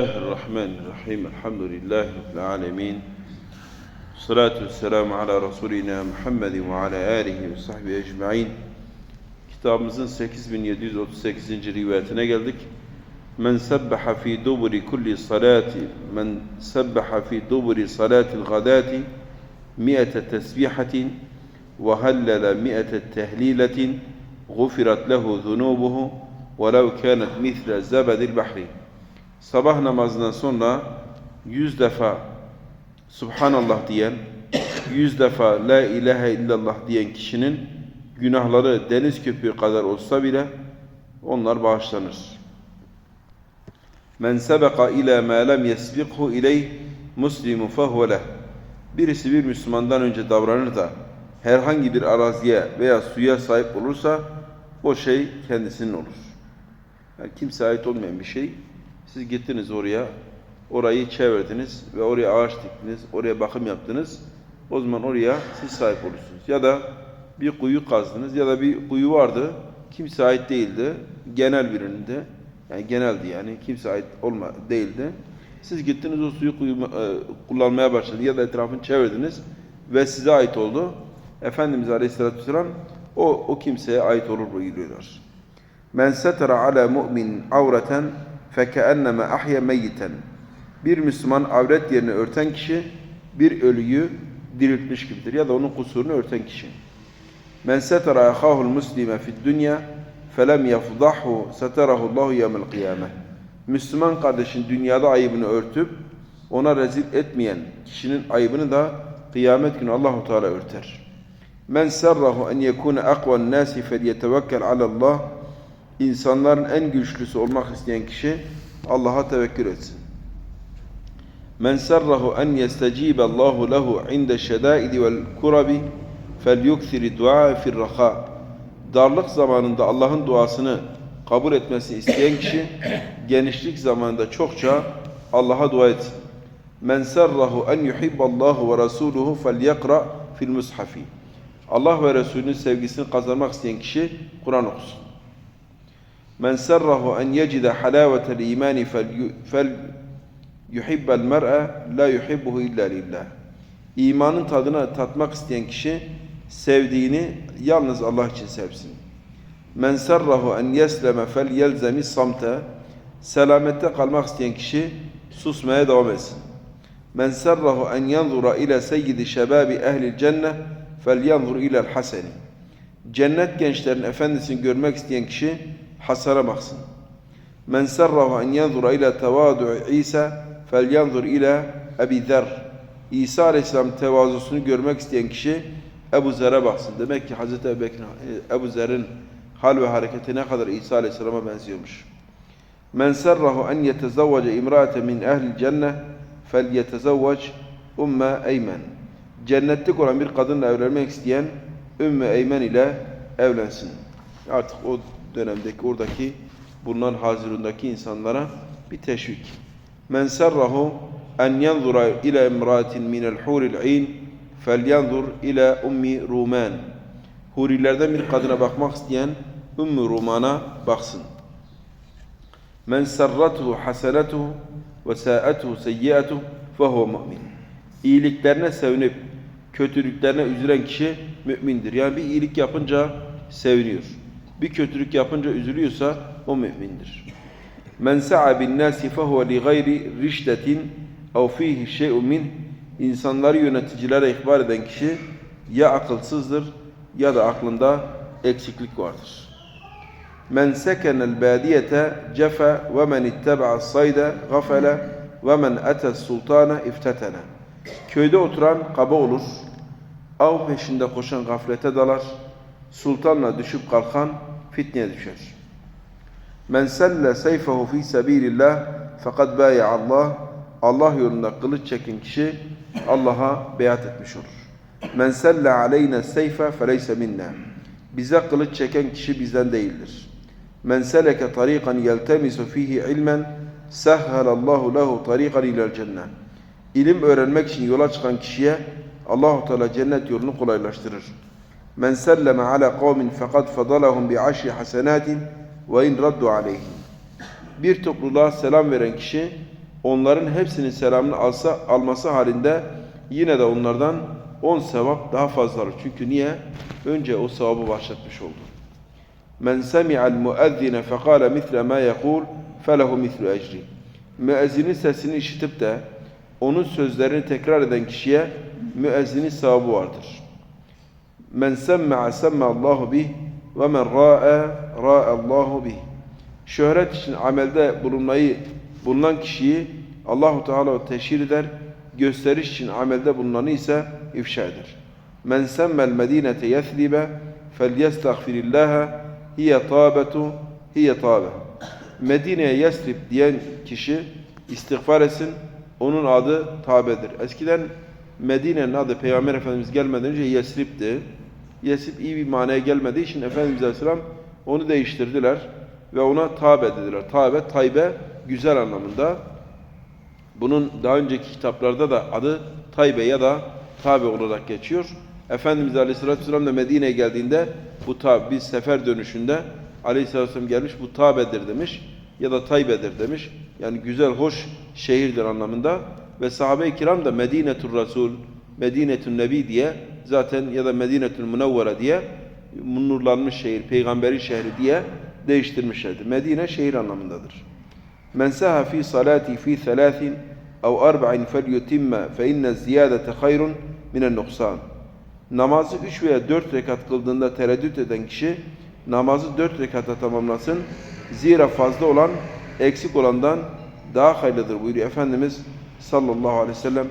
الله الرحمن الرحيم الحمد لله رب العالمين الصلاة والسلام على ve ala alihi ve sahbihi ecmaîn. Kitabımızın 8738. rivayetine geldik. Men sebbaha fi duburi kulli salati men sebbaha fi duburi salatil gadati mi'ete tesbihatin ve hallele mi'ete tehliletin gufirat lehu zunubuhu velev kânet misle zebedil bahri. Sabah namazından sonra yüz defa Subhanallah diyen, yüz defa La ilahe illallah diyen kişinin günahları deniz köpüğü kadar olsa bile onlar bağışlanır. Men sebeka ila ma lem yesbiqhu ileyh muslimu fehuve leh. Birisi bir Müslümandan önce davranır da herhangi bir araziye veya suya sahip olursa o şey kendisinin olur. Yani kimseye ait olmayan bir şey. Siz gittiniz oraya, orayı çevirdiniz ve oraya ağaç diktiniz, oraya bakım yaptınız. O zaman oraya siz sahip olursunuz. Ya da bir kuyu kazdınız ya da bir kuyu vardı, kimse ait değildi, genel birinde, yani geneldi yani kimse ait olma değildi. Siz gittiniz o suyu kuyu, e, kullanmaya başladınız ya da etrafını çevirdiniz ve size ait oldu. Efendimiz Aleyhisselatü Vesselam o, o kimseye ait olur buyuruyorlar. Men setera ala mu'min avreten fekeennemâ ahya meyyiten. Bir Müslüman avret yerini örten kişi bir ölüyü diriltmiş gibidir ya da onun kusurunu örten kişi. Men setera ahahul muslime fid dünya felem yafdahu seterahu Allahu yevmel kıyame. Müslüman kardeşin dünyada ayıbını örtüp ona rezil etmeyen kişinin ayıbını da kıyamet günü Allahu Teala örter. Men serrahu en yekuna aqvan nasi felyetevekkel ala Allah. İnsanların en güçlüsü olmak isteyen kişi Allah'a tevekkül etsin. Men serrahu en yestecibe Allahu lehu inde şedaidi vel kurabi felyukthiri dua fir raha. Darlık zamanında Allah'ın duasını kabul etmesini isteyen kişi genişlik zamanında çokça Allah'a dua etsin. Men serrahu en yuhibballahu ve rasuluhu felyekra fil mushafi. Allah ve Resulünün sevgisini kazanmak isteyen kişi Kur'an okusun. Men serrahu en yecide halavetel imani fel yuhibbel mer'e la yuhibbuhu illa lillah. İmanın tadını tatmak isteyen kişi sevdiğini yalnız Allah için sevsin. Men serrahu en yesleme fel yelzemi samte. Selamette kalmak isteyen kişi susmaya devam etsin. Men serrahu en yanzura ila seyyidi şebabi ehli cennet fel yanzur ila'l haseni. Cennet gençlerin efendisini görmek isteyen kişi Hasan'a baksın. Men serrahu en yanzura ila tevadu'u İsa felyanzur ila Ebi Zer. İsa Aleyhisselam tevazusunu görmek isteyen kişi Ebu Zer'e baksın. Demek ki Hazreti Ebu, Zer'in hal ve hareketi ne kadar İsa Aleyhisselam'a benziyormuş. Men serrahu en yetezavvace imraate min ehli cennet fel yetezavvac umme eymen. Cennetlik olan bir kadınla evlenmek isteyen Ümmü Eymen ile evlensin. Artık o dönemdeki oradaki bulunan hazirundaki insanlara bir teşvik. Men serrahu en yanzura ila imratin min el huril ayn felyanzur ila ummi ruman. Hurilerden bir kadına bakmak isteyen Ümmü Ruman'a baksın. Men serratuhu hasenetuhu ve sa'atuhu seyyiatuhu fehuve mu'min. İyiliklerine sevinip kötülüklerine üzülen kişi mümindir. Yani bir iyilik yapınca seviniyor bir kötülük yapınca üzülüyorsa o mümindir. Men sa'a bin nasi fehuve li gayri rişdetin ev fihi şey'un min insanları yöneticilere ihbar eden kişi ya akılsızdır ya da aklında eksiklik vardır. Men sekenel badiyete cefa ve men itteba'a sayda gafele ve men ete sultana iftetene. Köyde oturan kaba olur, av peşinde koşan gaflete dalar, sultanla düşüp kalkan fitneye düşer. Men selle seyfehu fi sebilillah fakat bâya Allah Allah yolunda kılıç çeken kişi Allah'a beyat etmiş olur. Men selle aleyne seyfe feleyse minna. Bize kılıç çeken kişi bizden değildir. Men seleke tariqan yeltemisu fihi ilmen sehhalallahu lehu tariqan ilel cennet. İlim öğrenmek için yola çıkan kişiye Allahu Teala cennet yolunu kolaylaştırır. Men selleme ala kavmin fakat fadalahum bi aşri hasenatin ve in raddu aleyhim. Bir topluluğa selam veren kişi onların hepsinin selamını alsa, alması halinde yine de onlardan 10 sevap daha fazla alır. Çünkü niye? Önce o sevabı başlatmış oldu. Men semi'al muezzine fekale misle ma yekul felehu mislu ecri. Müezzinin sesini işitip de onun sözlerini tekrar eden kişiye müezzinin sevabı vardır. Men semme'a semme'allahu bih ve men ra'e ra'allahu bih. Şöhret için amelde bulunmayı bulunan kişiyi Allahu Teala teşhir eder. Gösteriş için amelde bulunanı ise ifşa eder. Men semmel medinete yethlibe felyestagfirillaha hiye tabetu hiye tabe. Medine'ye Yesrib diyen kişi istiğfar etsin. Onun adı Tabe'dir. Eskiden Medine'nin adı Peygamber Efendimiz gelmeden önce Yesrib'di. Yesrib iyi bir manaya gelmediği için Efendimiz Aleyhisselam onu değiştirdiler ve ona Tabe dediler. Tabe, Taybe güzel anlamında. Bunun daha önceki kitaplarda da adı Taybe ya da Tabe olarak geçiyor. Efendimiz Aleyhisselatü Vesselam da Medine'ye geldiğinde bu tabi bir sefer dönüşünde Aleyhisselatü Vesselam gelmiş bu Tabe'dir demiş ya da Taybe'dir demiş. Yani güzel, hoş şehirdir anlamında. Ve sahabe-i kiram da Medinetur Resul, Medinetün Nebi diye zaten ya da Medinetül Münevvere diye nurlanmış şehir, peygamberin şehri diye değiştirmişlerdi. Medine şehir anlamındadır. Men saha fi salati fi thalathin ev arba'in felyutimme fe inne ziyadete hayrun minen nuksan. Namazı üç veya dört rekat kıldığında tereddüt eden kişi namazı dört rekata tamamlasın. Zira fazla olan eksik olandan daha hayırlıdır buyuruyor Efendimiz sallallahu aleyhi ve sellem.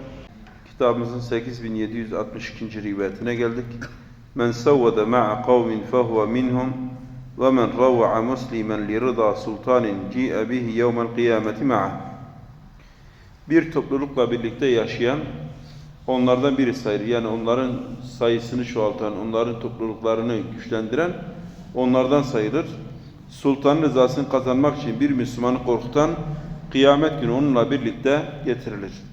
Kitabımızın 8762. rivayetine geldik. Men savvada ma'a kavmin fehuve minhum ve men rav'a muslimen li rıda sultanin ci'e bihi yevmel kıyameti ma'a. Bir toplulukla birlikte yaşayan onlardan biri sayılır. Yani onların sayısını çoğaltan, onların topluluklarını güçlendiren onlardan sayılır. Sultanın rızasını kazanmak için bir Müslümanı korkutan kıyamet günü onunla birlikte getirilir.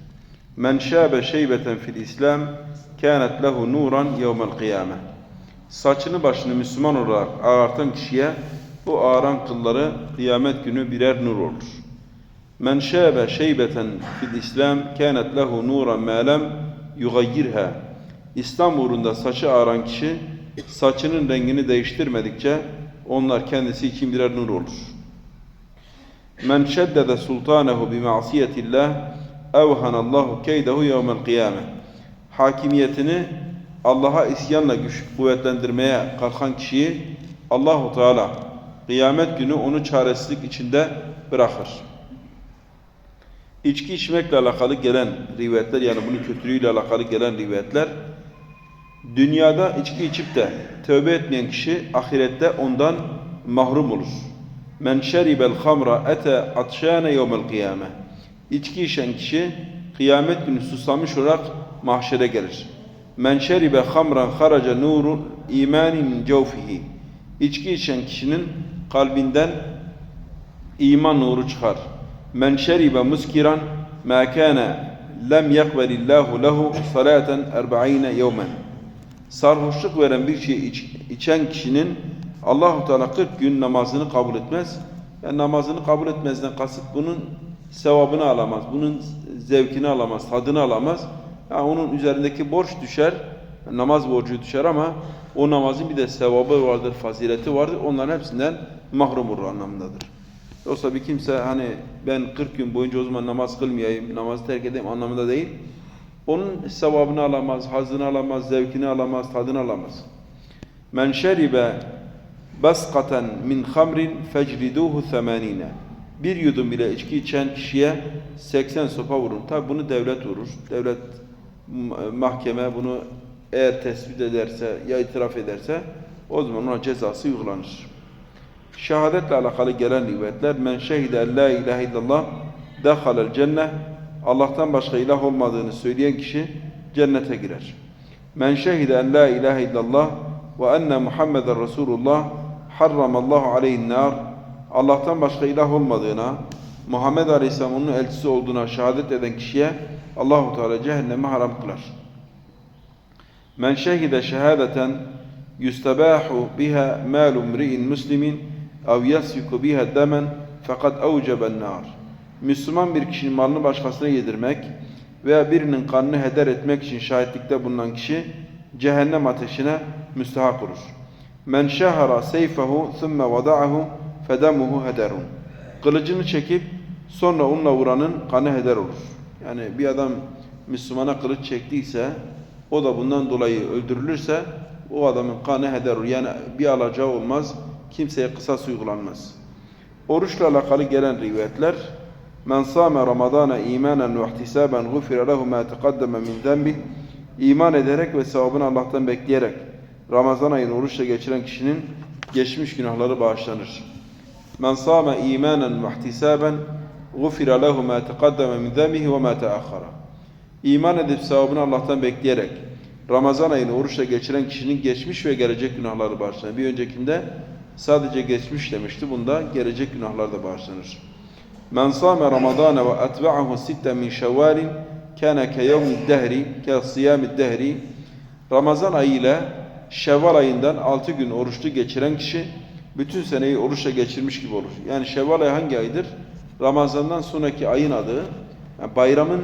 Men şabe şeybeten fil İslam kânet lehu nuran yevmel kıyame. Saçını başını Müslüman olarak ağartan kişiye bu ağaran kılları kıyamet günü birer nur olur. Men şabe şeybeten fil İslam kânet lehu nuran mâ lem yugayyirha. İslam uğrunda saçı ağaran kişi saçının rengini değiştirmedikçe onlar kendisi için birer nur olur. Men şeddede sultanehu bi ma'siyetillah evhanallahu keydehu yevmel kıyame. Hakimiyetini Allah'a isyanla güç kuvvetlendirmeye kalkan kişiyi Allahu Teala kıyamet günü onu çaresizlik içinde bırakır. İçki içmekle alakalı gelen rivayetler yani bunun kötülüğüyle alakalı gelen rivayetler dünyada içki içip de tövbe etmeyen kişi ahirette ondan mahrum olur. Men şeribel hamra ete atşane yevmel kıyame. İçki içen kişi kıyamet günü susamış olarak mahşere gelir. Men şeribe hamran haraca nurun imani min cevfihi. İçki içen kişinin kalbinden iman nuru çıkar. Men şeribe muskiran ma kana lem yakbelillahu lehu salaten 40 yevmen. Sarhoşluk veren bir şey iç, içen kişinin Allahu Teala 40 gün namazını kabul etmez. Yani namazını kabul etmezden kasıt bunun sevabını alamaz, bunun zevkini alamaz, tadını alamaz. Yani onun üzerindeki borç düşer, namaz borcu düşer ama o namazın bir de sevabı vardır, fazileti vardır. Onların hepsinden mahrum olur anlamındadır. Yoksa bir kimse hani ben 40 gün boyunca o zaman namaz kılmayayım, namazı terk edeyim anlamında değil. Onun sevabını alamaz, hazını alamaz, zevkini alamaz, tadını alamaz. Men şeribe baskaten min hamrin fecriduhu themanine. Bir yudum bile içki içen kişiye 80 sopa vurun. Tabi bunu devlet vurur. Devlet mahkeme bunu eğer tespit ederse ya itiraf ederse o zaman ona cezası uygulanır. Şehadetle alakalı gelen rivayetler men şehide la ilahe illallah dehalel cennet Allah'tan başka ilah olmadığını söyleyen kişi cennete girer. Men şehide en la ilahe illallah ve enne Muhammeden Resulullah harramallahu aleyhin nar Allah'tan başka ilah olmadığına Muhammed Aleyhisselam onun elçisi olduğuna şehadet eden kişiye Allahu Teala cehenneme haram kılar. Men şehide şehadeten yustabahu biha malu mri'in muslimin ev yasfiku biha demen fakat evceben nar. Müslüman bir kişinin malını başkasına yedirmek veya birinin kanını heder etmek için şahitlikte bulunan kişi cehennem ateşine müstahak olur. Men şahara seyfehu thumme vada'ahu fedemuhu hederun. Kılıcını çekip sonra onunla vuranın kanı heder olur. Yani bir adam Müslümana kılıç çektiyse o da bundan dolayı öldürülürse o adamın kanı heder olur. Yani bir alacağı olmaz. Kimseye kısas uygulanmaz. Oruçla alakalı gelen rivayetler Men sâme Ramazâne îmânen ve ihtisâben gufire lehu mâ teqaddeme min zenbih İman ederek ve sevabını Allah'tan bekleyerek Ramazan ayını oruçla geçiren kişinin geçmiş günahları bağışlanır. Men sâme îmânen ve ihtisâben gufire lehu mâ teqaddeme min zenbihi ve mâ teâkhara İman edip sevabını Allah'tan bekleyerek Ramazan ayını oruçla geçiren kişinin geçmiş ve gelecek günahları bağışlanır. Bir öncekinde sadece geçmiş demişti. Bunda gelecek günahlar da bağışlanır. Men sâme Ramazâne ve etbe'ahu sitten min şevvâlin kâne ke yevmid dehri ke siyâmid dehri Ramazan ayı ile Şevval ayından 6 gün oruçlu geçiren kişi bütün seneyi oruçla geçirmiş gibi olur. Yani Şevval ayı hangi aydır? Ramazandan sonraki ayın adı. Yani bayramın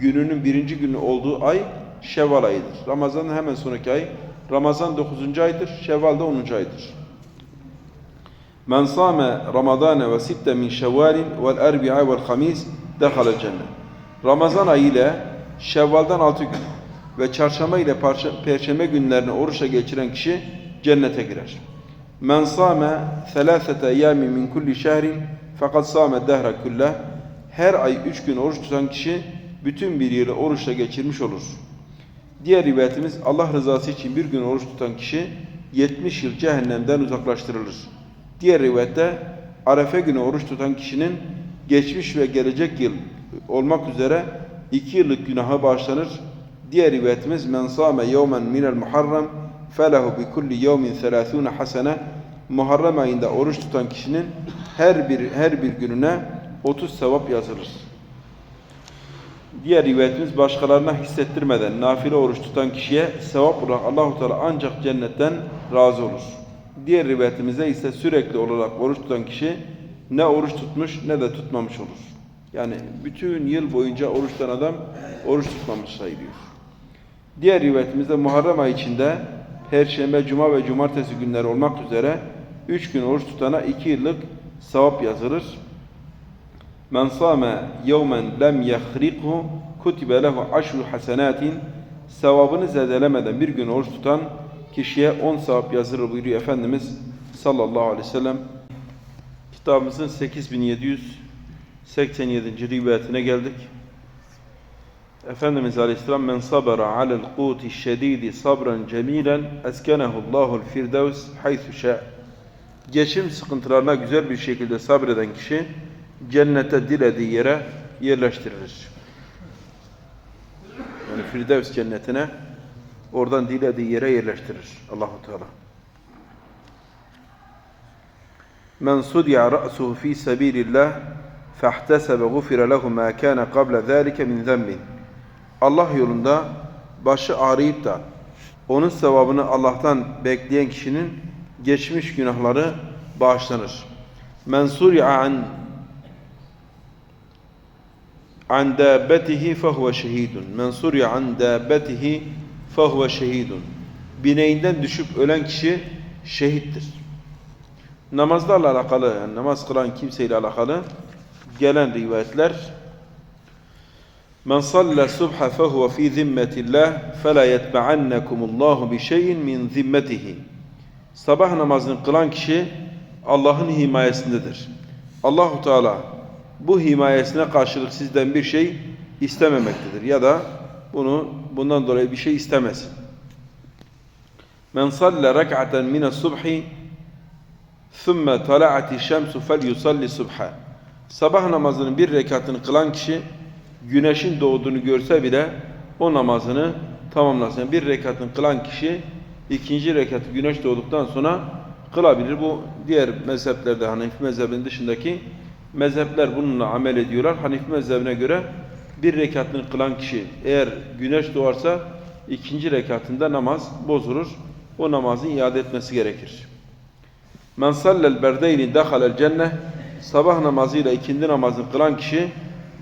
gününün birinci günü olduğu ay Şevval ayıdır. Ramazan'ın hemen sonraki ay. Ramazan 9. aydır, Şevval da 10. aydır. Men sâme Ramazâne ve sitte min şevvâlin vel erbi'a vel hamis dehalel cennet. Ramazan ayı ile Şevval'dan 6 gün ve çarşamba ile perşembe günlerini oruçla geçiren kişi cennete girer. Men sâme thelâthete eyyâmin min kulli şehrin fakat sâme dehre kulleh. Her ay 3 gün oruç tutan kişi bütün bir yılı oruçla geçirmiş olur. Diğer rivayetimiz Allah rızası için bir gün oruç tutan kişi 70 yıl cehennemden uzaklaştırılır. Diğer rivayette Arefe günü oruç tutan kişinin geçmiş ve gelecek yıl olmak üzere iki yıllık günahı bağışlanır. Diğer rivayetimiz men sâme yevmen minel muharrem felehu bi kulli yevmin 30 hasene Muharrem ayında oruç tutan kişinin her bir her bir gününe 30 sevap yazılır. Diğer rivayetimiz başkalarına hissettirmeden nafile oruç tutan kişiye sevap olarak Allahu Teala ancak cennetten razı olur. Diğer rivayetimizde ise sürekli olarak oruç tutan kişi ne oruç tutmuş ne de tutmamış olur. Yani bütün yıl boyunca oruç tutan adam oruç tutmamış sayılıyor. Diğer rivayetimizde Muharrem ayı içinde Perşembe, Cuma ve Cumartesi günleri olmak üzere üç gün oruç tutana iki yıllık sevap yazılır. Men sâme yevmen lem yahrikhu kutibe lehu aşru hasenatin sevabını zedelemeden bir gün oruç tutan kişiye 10 sevap yazılır buyuruyor Efendimiz sallallahu aleyhi ve sellem. Kitabımızın 8787. rivayetine geldik. Efendimiz Aleyhisselam men sabara alel quti şedidi sabran cemilen eskenehu Allahul firdevs haythu şa. Geçim sıkıntılarına güzel bir şekilde sabreden kişi cennete dilediği yere yerleştirilir. Yani Firdevs cennetine oradan dilediği yere yerleştirir Allahu Teala. Men sudi'a ra'suhu fi sabilillah fahtesebe gufire lehu ma kana qabla zalika min zembin. Allah yolunda başı ağrıyıp da onun sevabını Allah'tan bekleyen kişinin geçmiş günahları bağışlanır. Men suri'a an an dabbetihi fehuve şehidun. Men suri'a an dabbetihi fehuve şehidun. Bineğinden düşüp ölen kişi şehittir. Namazlarla alakalı, yani namaz kılan kimseyle alakalı gelen rivayetler Men salla subha fehuve fi zimmetillah fela yetba'annekumullahu bi şeyin min zimmetihi. Sabah namazını kılan kişi Allah'ın himayesindedir. Allahu Teala bu himayesine karşılık sizden bir şey istememektedir ya da bunu bundan dolayı bir şey istemesin. Men salla rak'aten min subhi thumme tala'ati şemsu felyusalli subha. Sabah namazının bir rekatını kılan kişi güneşin doğduğunu görse bile o namazını tamamlasın. Yani bir rekatını kılan kişi ikinci rekatı güneş doğduktan sonra kılabilir. Bu diğer mezheplerde Hanefi mezhebinin dışındaki mezhepler bununla amel ediyorlar. Hanefi mezhebine göre bir rekatını kılan kişi eğer güneş doğarsa ikinci rekatında namaz bozulur. O namazın iade etmesi gerekir. Men sallel berdeyni dehalel cenneh sabah namazıyla ikindi namazını kılan kişi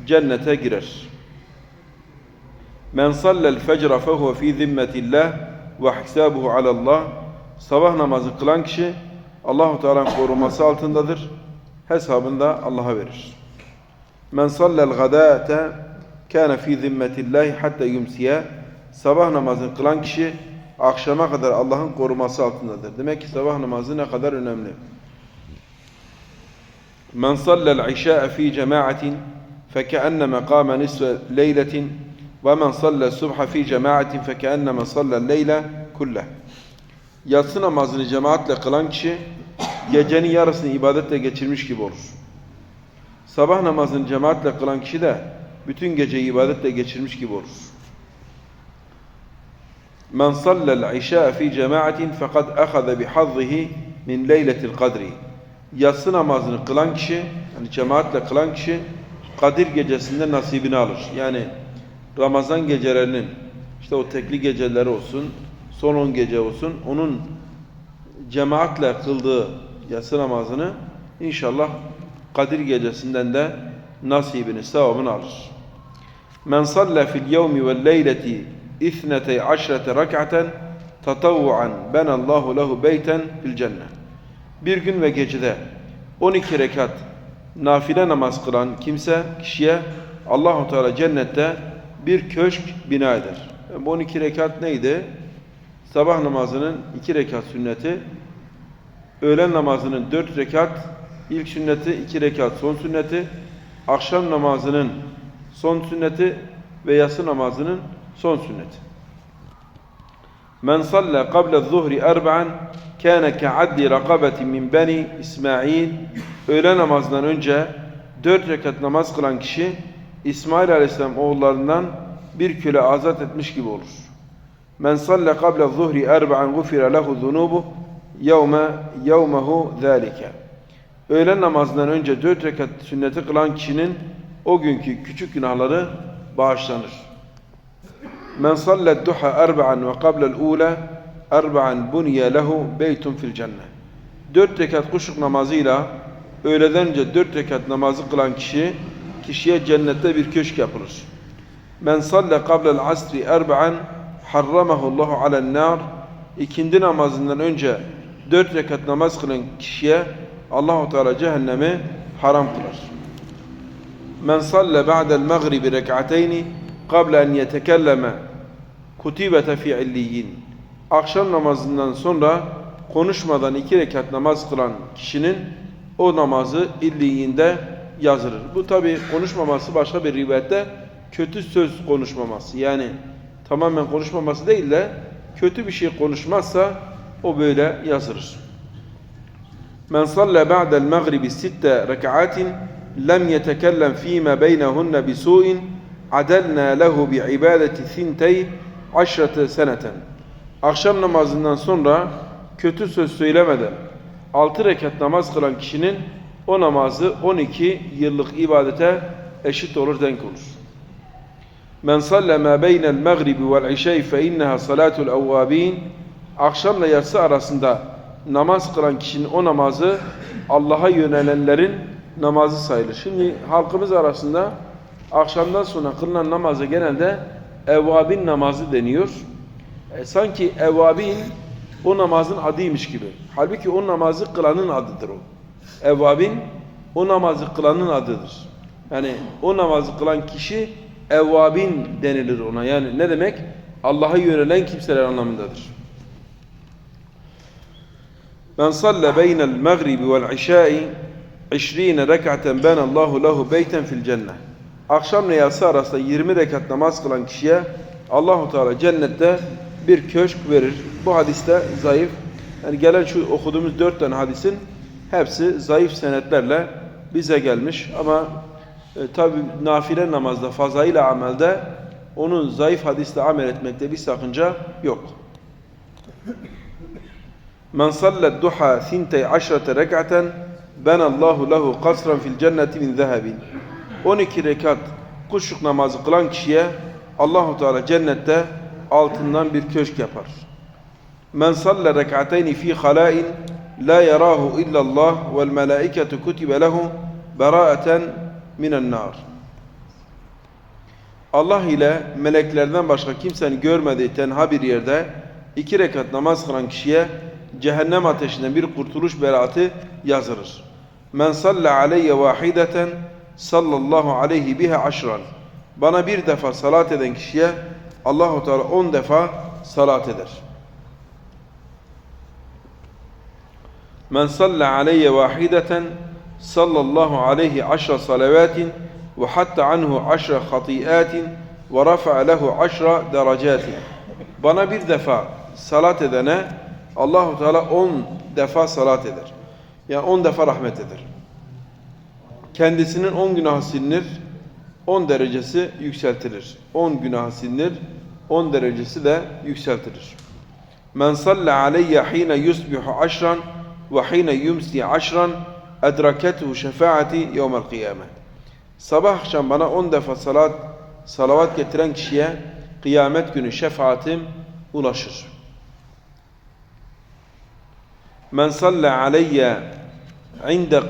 cennete girer. Men sallel fecre fehuve fi zimmetillah ve hisabuhu alallah. Sabah namazı kılan kişi Allahu Teala'nın koruması altındadır. Hesabında Allah'a verir. Men sallel gadâte kâne fi zimmetillahi hatta yumsiye. Sabah namazını kılan kişi akşama kadar Allah'ın koruması altındadır. Demek ki sabah namazı ne kadar önemli. Men sallel işâ'e fi cemaatin فكأنما قام نصف ليلة ومن صلى الصبح في جماعة فكأنما صلى الليل كله Yatsı namazını cemaatle kılan kişi gecenin yarısını ibadetle geçirmiş gibi olur. Sabah namazını cemaatle kılan kişi de bütün geceyi ibadetle geçirmiş gibi olur. Men sallel işâ fi cemaatin fekad ahaza bihazzihi min leyletil kadri. Yatsı namazını kılan kişi, yani cemaatle kılan kişi Kadir gecesinde nasibini alır. Yani Ramazan gecelerinin işte o tekli geceleri olsun, son 10 gece olsun onun cemaatle kıldığı yatsı namazını inşallah Kadir gecesinden de nasibini, sevabını alır. Men salla fil yevmi vel leyleti ithnetey aşrete rak'aten tatavvuan benallahu lehu beyten fil cennet. Bir gün ve gecede 12 rekat nafile namaz kılan kimse kişiye Allahu Teala cennette bir köşk bina eder. Bu 12 rekat neydi? Sabah namazının 2 rekat sünneti, öğlen namazının 4 rekat ilk sünneti, 2 rekat son sünneti, akşam namazının son sünneti ve yatsı namazının son sünneti. Men salla qabla zuhri erba'an kâne ke'addi rakabetin min beni İsmail öğle namazından önce dört rekat namaz kılan kişi İsmail Aleyhisselam oğullarından bir köle azat etmiş gibi olur. Men salle qabla zuhri erba'an gufira lehu zunubu yevme yevmehu zâlike. Öğlen namazından önce dört rekat sünneti kılan kişinin o günkü küçük günahları bağışlanır. Men sallet duha erba'an ve qabla'l ula erba'an buniye lehu beytun fil cennet. Dört rekat kuşluk namazıyla öğleden önce dört rekat namazı kılan kişi kişiye cennette bir köşk yapılır. Men salle qabla'l asri erba'an harramahu Allahu alen nar. İkindi namazından önce dört rekat namaz kılan kişiye Allahu Teala cehennemi haram kılar. Men salle ba'da'l mağribi rek'ateyni qabla en yetekelleme kutibete fi illiyin. Akşam namazından sonra konuşmadan iki rekat namaz kılan kişinin o namazı illiyinde yazılır. Bu tabi konuşmaması başka bir rivayette kötü söz konuşmaması. Yani tamamen konuşmaması değil de kötü bir şey konuşmazsa o böyle yazılır. Men salle ba'del mağribi sitte rek'atin lem yetekellem fîme beynehunne bisu'in adelna lehu bi ibadeti sintey aşrete seneten. Akşam namazından sonra kötü söz söylemeden altı rekat namaz kılan kişinin o namazı 12 yıllık ibadete eşit olur, denk olur. Men salle ma beynel mağribi vel işey fe inneha salatul evvabin Akşamla yatsı arasında namaz kılan kişinin o namazı Allah'a yönelenlerin namazı sayılır. Şimdi halkımız arasında akşamdan sonra kılınan namaza genelde evvabin namazı deniyor. E, sanki evvabin o namazın adıymış gibi. Halbuki o namazı kılanın adıdır o. Evvabin o namazı kılanın adıdır. Yani o namazı kılan kişi evvabin denilir ona. Yani ne demek? Allah'a yönelen kimseler anlamındadır. Men salle beynel mağribi vel işai 20 rekaten ben Allahu lehu beyten fil cennet. Akşam yatsı arasında 20 rekat namaz kılan kişiye Allahu Teala cennette bir köşk verir. Bu hadiste zayıf. Yani gelen şu okuduğumuz dört tane hadisin hepsi zayıf senetlerle bize gelmiş. Ama e, tabi nafile namazda, fazail amelde onun zayıf hadisle amel etmekte bir sakınca yok. Men sallet duha sintey aşrete rek'aten benallahu lehu kasran fil cenneti min zehebin. 12 rekat kuşluk namazı kılan kişiye Allahu Teala cennette altından bir köşk yapar. Men salle rek'ateyni fi halâin la yarahu illallah vel melaiketu kutibe lehu beraeten minen nar. Allah ile meleklerden başka kimsenin görmediği tenha bir yerde iki rekat namaz kılan kişiye cehennem ateşinden bir kurtuluş beraati yazılır. Men salle aleyye vahideten sallallahu aleyhi biha aşran. Bana bir defa salat eden kişiye Allahu Teala on defa salat eder. Men salle aleyye vahideten sallallahu aleyhi aşra salavatin ve hatta anhu aşra hatiatin ve rafa'a lehu aşra derecatin. Bana bir defa salat edene Allahu Teala on defa salat eder. Yani on defa rahmet eder. Kendisinin on günahı silinir, on derecesi yükseltilir. On günahı silinir, on derecesi de yükseltilir. Men salle aleyye hine yusbihu aşran ve hine yumsi aşran edraketuhu şefaati yevmel kıyamet. Sabah akşam bana on defa salat, salavat getiren kişiye kıyamet günü şefaatim ulaşır. Men salle aleyye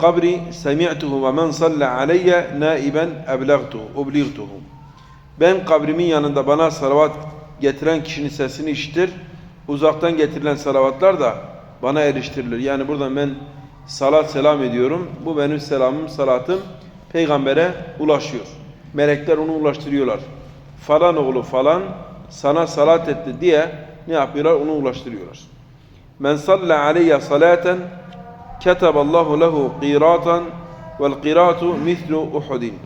kabri semi'tuhu ve men salle aleyye naiben eblagtuhu, ubligtuhu. Ben kabrimin yanında bana salavat getiren kişinin sesini işitir. Uzaktan getirilen salavatlar da bana eriştirilir. Yani buradan ben salat selam ediyorum. Bu benim selamım, salatım peygambere ulaşıyor. Melekler onu ulaştırıyorlar. Falan oğlu falan sana salat etti diye ne yapıyorlar? Onu ulaştırıyorlar. Men salle aleyye salaten keteballahu lehu qiratan vel qiratu mislu uhudin.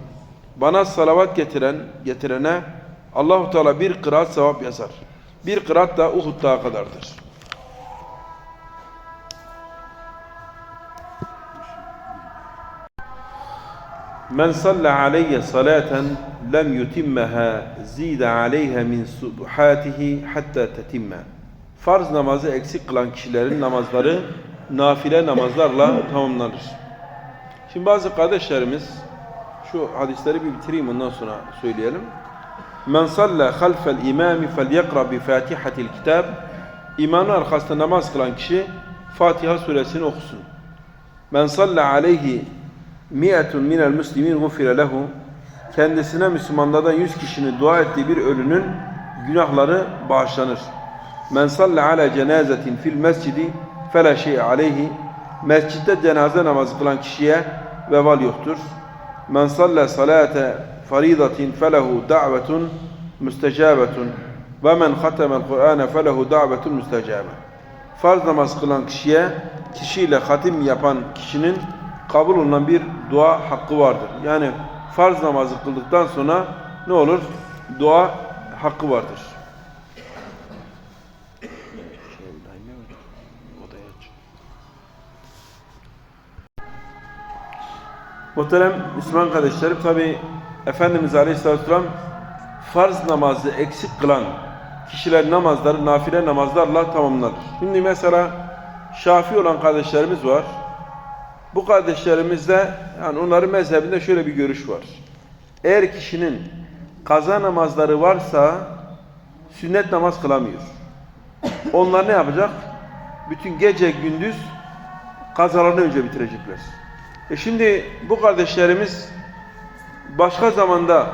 Bana salavat getiren getirene Allahu Teala bir kıraat sevap yazar. Bir kıraat da Uhud dağı kadardır. Men salle aleyye salaten lem yutimmeha zide aleyha min subuhatihi hatta tetimme. Farz namazı eksik kılan kişilerin namazları nafile namazlarla tamamlanır. Şimdi bazı kardeşlerimiz şu hadisleri bir bitireyim ondan sonra söyleyelim. Men salle halfel imami felyekra bi fatihatil kitab. İmamın arkasında namaz kılan kişi Fatiha suresini okusun. Men salle aleyhi mi'etun minel muslimin gufire lehu. Kendisine Müslümanlardan yüz kişinin dua ettiği bir ölünün günahları bağışlanır. Men salle ala cenazetin fil mescidi fela şey aleyhi. Mescitte cenaze namazı kılan kişiye vebal yoktur. Salle salate faridatin felehu da'vetun müstecabetun ve men hatemel Kur'ane felehu da'vetun müstecabe. Farz namaz kılan kişiye kişiyle hatim yapan kişinin kabul olunan bir dua hakkı vardır. Yani farz namazı kıldıktan sonra ne olur? Dua hakkı vardır. Muhterem Müslüman kardeşlerim tabi Efendimiz Aleyhisselatü Vesselam farz namazı eksik kılan kişiler namazları nafile namazlarla tamamlanır. Şimdi mesela Şafi olan kardeşlerimiz var. Bu kardeşlerimizde yani onların mezhebinde şöyle bir görüş var. Eğer kişinin kaza namazları varsa sünnet namaz kılamıyor. Onlar ne yapacak? Bütün gece gündüz kazalarını önce bitirecekler. E şimdi bu kardeşlerimiz başka zamanda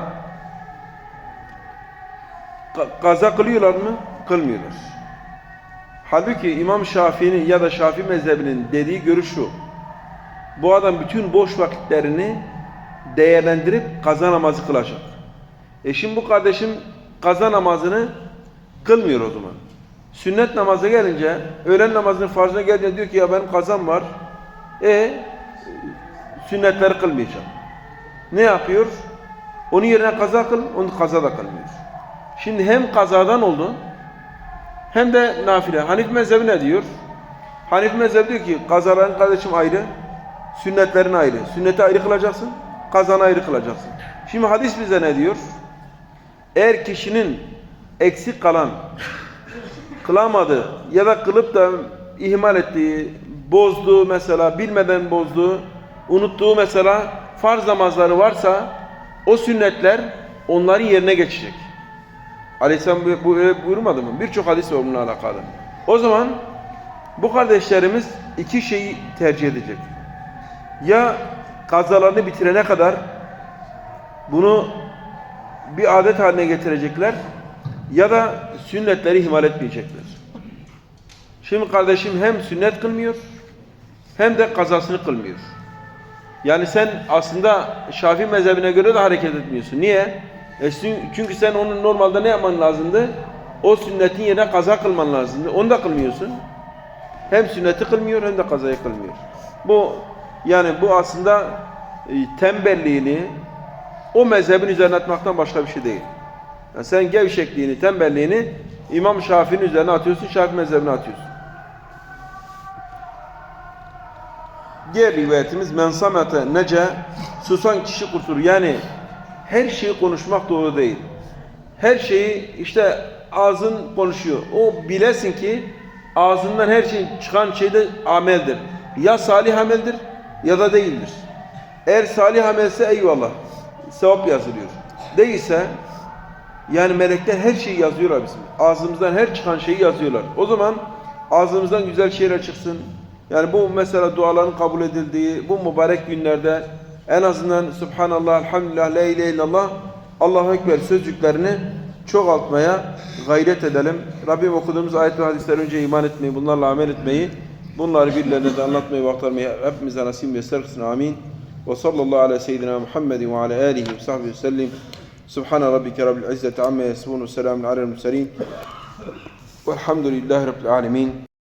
kaza kılıyorlar mı? Kılmıyorlar. Halbuki İmam Şafii'nin ya da Şafii mezhebinin dediği görüş şu. Bu adam bütün boş vakitlerini değerlendirip kaza namazı kılacak. E şimdi bu kardeşim kaza namazını kılmıyor o zaman. Sünnet namazı gelince, öğlen namazının farzına gelince diyor ki ya benim kazam var. E sünnetleri kılmayacağım. Ne yapıyor? Onun yerine kaza kıl, onu kaza da kılmıyor. Şimdi hem kazadan oldu, hem de nafile. Hanif mezhebi ne diyor? Hanif mezhebi diyor ki kazaların kardeşim ayrı, sünnetlerin ayrı. Sünneti ayrı kılacaksın, kazanı ayrı kılacaksın. Şimdi hadis bize ne diyor? Eğer kişinin eksik kalan, kılamadı ya da kılıp da ihmal ettiği, bozduğu mesela, bilmeden bozduğu, unuttuğu mesela farz namazları varsa o sünnetler onların yerine geçecek. Aleyhisselam bu, öyle buyurmadı mı? Birçok hadis var bununla alakalı. O zaman Bu kardeşlerimiz iki şeyi tercih edecek. Ya kazalarını bitirene kadar bunu bir adet haline getirecekler ya da sünnetleri ihmal etmeyecekler. Şimdi kardeşim hem sünnet kılmıyor hem de kazasını kılmıyor. Yani sen aslında Şafii mezhebine göre de hareket etmiyorsun. Niye? E çünkü sen onun normalde ne yapman lazımdı? O sünnetin yerine kaza kılman lazımdı. Onu da kılmıyorsun. Hem sünneti kılmıyor hem de kazayı kılmıyor. Bu yani bu aslında e, tembelliğini o mezhebin üzerine atmaktan başka bir şey değil. Yani sen gevşekliğini, tembelliğini İmam Şafii'nin üzerine atıyorsun, Şafii mezhebine atıyorsun. Diğer rivayetimiz mensamete nece susan kişi kurtulur. Yani her şeyi konuşmak doğru değil. Her şeyi işte ağzın konuşuyor. O bilesin ki ağzından her şey çıkan şey de ameldir. Ya salih ameldir ya da değildir. Eğer salih amelse eyvallah. Sevap yazılıyor. Değilse yani melekler her şeyi yazıyorlar bizim. Ağzımızdan her çıkan şeyi yazıyorlar. O zaman ağzımızdan güzel şeyler çıksın. Yani bu mesela duaların kabul edildiği bu mübarek günlerde en azından Subhanallah, Elhamdülillah, La ilahe illallah, Allahu Ekber sözcüklerini çoğaltmaya gayret edelim. Rabbim okuduğumuz ayet ve hadisler önce iman etmeyi, bunlarla amel etmeyi, bunları birilerine de anlatmayı ve aktarmayı hepimize nasip ve serksin. Amin. Ve sallallahu ala seyyidina Muhammedin ve ala alihi ve sahbihi ve sellim. Subhane rabbike rabbil izzeti amme yasifun ve selamun alel murselin. Velhamdülillahi rabbil alemin.